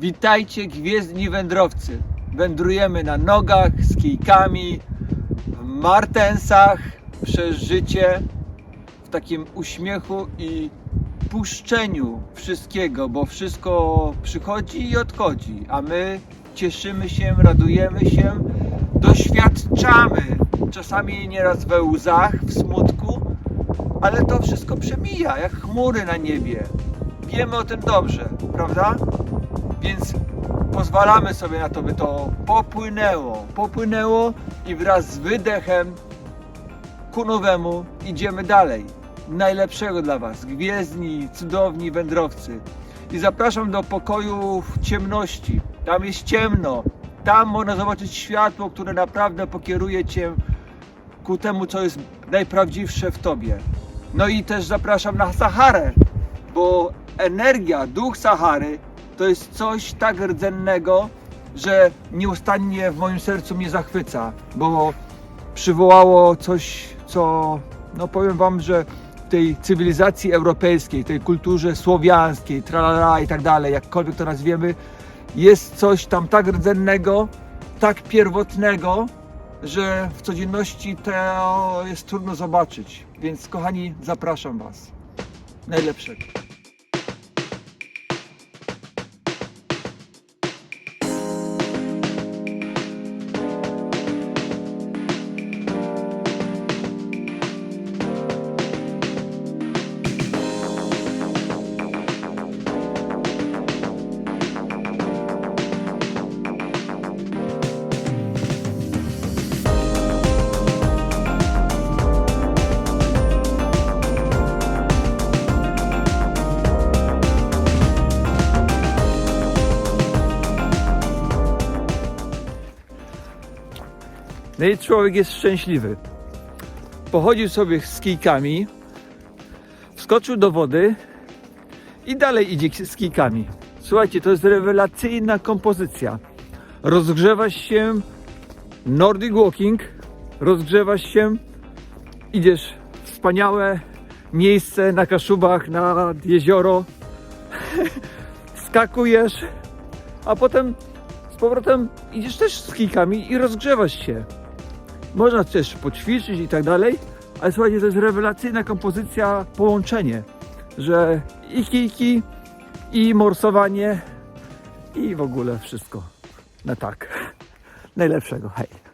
Witajcie gwiezdni wędrowcy. Wędrujemy na nogach, z kijkami, w martensach, przez życie, w takim uśmiechu i puszczeniu wszystkiego, bo wszystko przychodzi i odchodzi, a my cieszymy się, radujemy się, doświadczamy, czasami nieraz we łzach, w smutku, ale to wszystko przemija, jak chmury na niebie. Wiemy o tym dobrze, prawda? Więc pozwalamy sobie na to, by to popłynęło. Popłynęło i wraz z wydechem ku nowemu idziemy dalej. Najlepszego dla Was, gwiezdni, cudowni wędrowcy. I zapraszam do pokoju w ciemności. Tam jest ciemno. Tam można zobaczyć światło, które naprawdę pokieruje Cię ku temu, co jest najprawdziwsze w Tobie. No i też zapraszam na Saharę, bo energia, duch Sahary to jest coś tak rdzennego, że nieustannie w moim sercu mnie zachwyca, bo przywołało coś, co, no powiem Wam, że w tej cywilizacji europejskiej, tej kulturze słowiańskiej, tralala i tak dalej, jakkolwiek to nazwiemy, jest coś tam tak rdzennego, tak pierwotnego, że w codzienności to jest trudno zobaczyć. Więc kochani, zapraszam Was. Najlepszego. No i człowiek jest szczęśliwy. Pochodził sobie z kijkami, wskoczył do wody i dalej idzie z kijkami. Słuchajcie, to jest rewelacyjna kompozycja. Rozgrzewasz się Nordic Walking, rozgrzewasz się, idziesz w wspaniałe miejsce na Kaszubach, nad jezioro, skakujesz, a potem z powrotem idziesz też z kijkami i rozgrzewasz się. Można też poćwiczyć i tak dalej, ale słuchajcie, to jest rewelacyjna kompozycja, połączenie, że i kijki, i morsowanie, i w ogóle wszystko na tak. Najlepszego, hej.